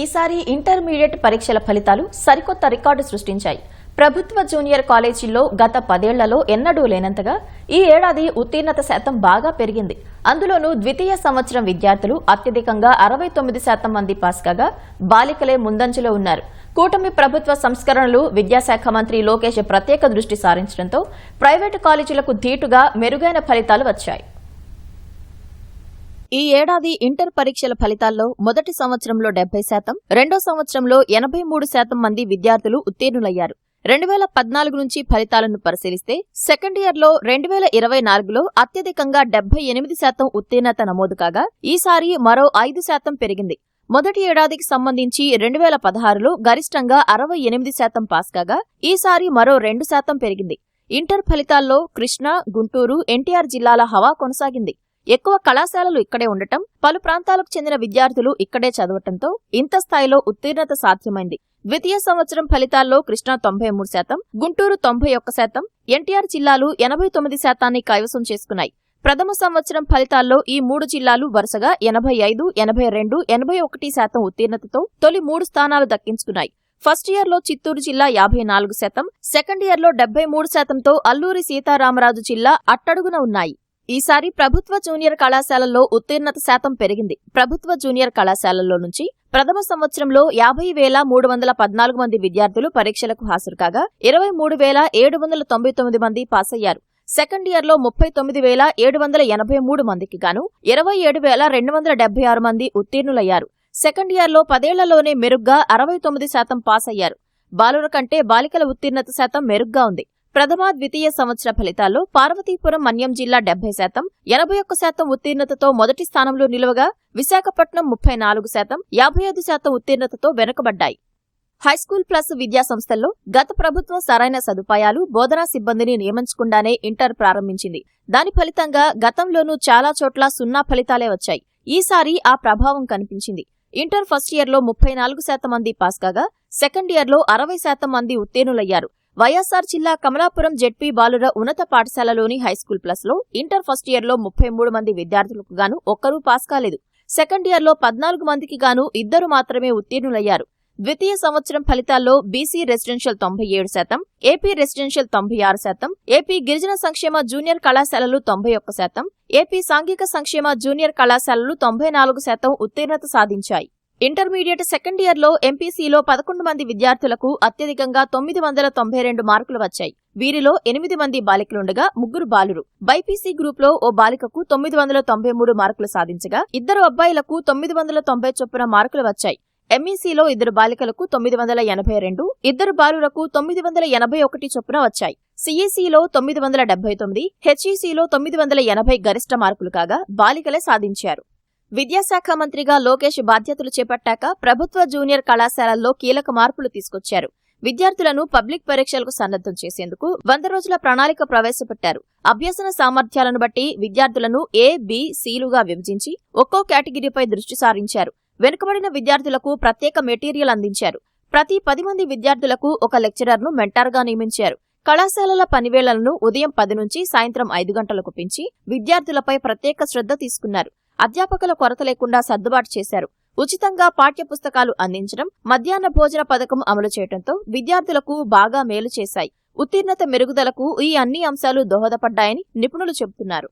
ఈసారి ఇంటర్మీడియట్ పరీక్షల ఫలితాలు సరికొత్త రికార్డు సృష్టించాయి. ప్రభుత్వ జూనియర్ కాలేజీల్లో గత పదేళ్ళలో ఎన్నడూ లేనంతగా ఈ ఏడాది ఉత్తీర్ణత శాతం బాగా పెరిగింది. అందులోనూ ద్వితీయ సంవత్సరం విద్యార్థులు అత్యధికంగా అరవై తొమ్మిది శాతం మంది పాస్ కాగా బాలికలే ముందంజలో ఉన్నారు. కూటమి ప్రభుత్వ సంస్కరణలు విద్యాశాఖ మంత్రి లోకేష్ ప్రత్యేక దృష్టి సారించడంతో ప్రైవేటు కాలేజీలకు ధీటుగా మెరుగైన ఫలితాలు వచ్చాయి. ఈ ఏడాది ఇంటర్ పరీక్షల ఫలితాల్లో మొదటి సంవత్సరంలో డెబ్బై శాతం రెండో సంవత్సరంలో ఎనభై మూడు శాతం మంది విద్యార్థులు ఉత్తీర్ణులయ్యారు. రెండు వేల పద్నాలుగు నుంచి ఫలితాలను పరిశీలిస్తే సెకండ్ ఇయర్లో రెండు వేల ఇరవై నాలుగులో అత్యధికంగా డెబ్బై ఎనిమిది శాతం ఉత్తీర్ణత నమోదు కాగా ఈసారి మరో ఐదు శాతం పెరిగింది. మొదటి ఏడాదికి సంబంధించి రెండు వేల పదహారులో గరిష్టంగా అరవై ఎనిమిది శాతం పాస్ కాగా ఈసారి మరో రెండు శాతం పెరిగింది. ఇంటర్ ఫలితాల్లో కృష్ణా గుంటూరు ఎన్టీఆర్ జిల్లాల హవా కొనసాగింది. ఎక్కువ కళాశాలలు ఇక్కడే ఉండటం పలు ప్రాంతాలకు చెందిన విద్యార్థులు ఇక్కడే చదవటంతో ఇంత స్థాయిలో ఉత్తీర్ణత సాధ్యమైంది. ద్వితీయ సంవత్సరం ఫలితాల్లో కృష్ణా తొంభై మూడు శాతం గుంటూరు తొంభై ఒక్క శాతం ఎన్టీఆర్ జిల్లాలు ఎనభై తొమ్మిది శాతాన్ని కైవసం చేసుకున్నాయి. ప్రథమ సంవత్సరం ఫలితాల్లో ఈ మూడు జిల్లాలు వరుసగా ఎనభై ఐదు ఎనభై రెండు ఎనభై ఒకటి శాతం ఉత్తీర్ణతతో తొలి మూడు స్థానాలు దక్కించుకున్నాయి. ఫస్ట్ ఇయర్లో చిత్తూరు జిల్లా యాభై నాలుగు శాతం సెకండ్ ఇయర్లో డెబ్బై మూడు శాతంతో అల్లూరి సీతారామరాజు జిల్లా అట్టడుగున ఉన్నాయి. ఈసారి ప్రభుత్వ జూనియర్ కళాశాలల్లో ఉత్తీర్ణత శాతం పెరిగింది. ప్రభుత్వ జూనియర్ కళాశాలల్లో నుంచి ప్రథమ సంవత్సరంలో యాభై వేల మూడు వందల పద్నాలుగు మంది విద్యార్థులు పరీక్షలకు హాజరు కాగా ఇరవై మూడు వేల ఏడు వందల తొంభై తొమ్మిది మంది పాస్ అయ్యారు సెకండ్ ఇయర్లో ముప్పై తొమ్మిది వేల ఏడు వందల ఎనభై మూడు మందికి గాను ఇరవై ఏడు వేల రెండు వందల డెబ్బై ఆరు మంది ఉత్తీర్ణులయ్యారు. సెకండ్ ఇయర్లో పదేళ్ళలోనే మెరుగ్గా అరవై తొమ్మిది శాతం పాస్ అయ్యారు బాలుర కంటే బాలికల ఉత్తీర్ణత శాతం మెరుగ్గా ఉంది. ప్రథమ ద్వితీయ సంవత్సర ఫలితాల్లో పార్వతీపురం మన్యం జిల్లా డెబ్బై శాతం ఎనభై ఒక్క శాతం ఉత్తీర్ణతతో మొదటి స్థానంలో నిలువగా విశాఖపట్నం ముప్పై నాలుగు శాతం యాభై ఐదు శాతం ఉత్తీర్ణతతో వెనుకబడ్డాయి. హైస్కూల్ ప్లస్ విద్యా సంస్థల్లో గత ప్రభుత్వం సరైన సదుపాయాలు బోధనా సిబ్బందిని నియమించకుండానే ఇంటర్ ప్రారంభించింది. దాని ఫలితంగా గతంలోనూ చాలా చోట్ల సున్నా ఫలితాలే వచ్చాయి. ఈసారి ఆ ప్రభావం కనిపించింది. ఇంటర్ ఫస్ట్ ఇయర్లో ముప్పై నాలుగు శాతం మంది పాస్ కాగా సెకండ్ ఇయర్లో అరవై శాతం మంది ఉత్తీర్ణులయ్యారు. వైఎస్సార్ జిల్లా కమలాపురం జెడ్పీ బాలుర ఉన్నత పాఠశాలలోని హైస్కూల్ ప్లస్లో ఇంటర్ ఫస్ట్ ఇయర్లో ముప్పై మూడు మంది విద్యార్థులకు గాను ఒక్కరూ పాస్ కాలేదు. సెకండ్ ఇయర్లో పద్నాలుగు మందికి గాను ఇద్దరు మాత్రమే ఉత్తీర్ణులయ్యారు. ద్వితీయ సంవత్సరం ఫలితాల్లో బీసీ రెసిడెన్షియల్ తొంభై ఏడు శాతం ఏపీ రెసిడెన్షియల్ తొంభై ఆరు శాతం ఏపీ గిరిజన సంక్షేమ జూనియర్ కళాశాలలు తొంభై ఒక్క శాతం ఏపీ సాంఘిక సంక్షేమ జూనియర్ కళాశాలలు తొంభై నాలుగు శాతం ఉత్తీర్ణత సాధించాయి. ఇంటర్మీడియట్ సెకండ్ ఇయర్లో ఎంపీసీలో పదకొండు మంది విద్యార్థులకు అత్యధికంగా తొమ్మిది వందల తొంభై రెండు మార్కులు వచ్చాయి. వీరిలో ఎనిమిది మంది బాలికలుండగా ముగ్గురు బాలురు బైపీసీ గ్రూప్లో ఓ బాలికకు తొమ్మిది వందల తొంభై మూడు మార్కులు సాధించగా ఇద్దరు అబ్బాయిలకు తొమ్మిది వందల తొంభై చొప్పున మార్కులు వచ్చాయి. ఎంఈసీలో ఇద్దరు బాలికలకు తొమ్మిది వందల ఎనభై రెండు ఇద్దరు బాలులకు తొమ్మిది వందల ఎనభై ఒకటి చొప్పున వచ్చాయి. సిఈసీలో తొమ్మిది వందల డెబ్బై తొమ్మిది హెచ్ఈసీలో తొమ్మిది వందల ఎనభై గరిష్ట మార్కులు కాగా బాలికలే సాధించారు. విద్యాశాఖ మంత్రిగా లోకేష్ బాధ్యతలు చేపట్టాక ప్రభుత్వ జూనియర్ కళాశాలల్లో కీలక మార్పులు తీసుకొచ్చారు. విద్యార్థులను పబ్లిక్ పరీక్షలకు సన్నద్దం చేసేందుకు వంద రోజుల ప్రణాళిక ప్రవేశపెట్టారు. అభ్యసన సామర్థ్యాలను బట్టి విద్యార్థులను ఏ బి సిలుగా విభజించి ఒక్కో కేటగిరీపై దృష్టి సారించారు. వెనుకబడిన విద్యార్థులకు ప్రత్యేక మెటీరియల్ అందించారు. ప్రతి పది మంది విద్యార్థులకు ఒక లెక్చరర్ను మెంటార్గా నియమించారు. కళాశాలల పనివేళలను ఉదయం పది నుంచి సాయంత్రం ఐదు గంటలకు పెంచి విద్యార్థులపై ప్రత్యేక శ్రద్ధ తీసుకున్నారు. అధ్యాపకుల కొరత లేకుండా సర్దుబాటు చేశారు. ఉచితంగా పాఠ్యపుస్తకాలు అందించడం మధ్యాహ్న భోజన పథకం అమలు చేయడంతో విద్యార్థులకు బాగా మేలు చేశాయి. ఉత్తీర్ణత మెరుగుదలకు ఈ అన్ని అంశాలు దోహదపడ్డాయని నిపుణులు చెబుతున్నారు.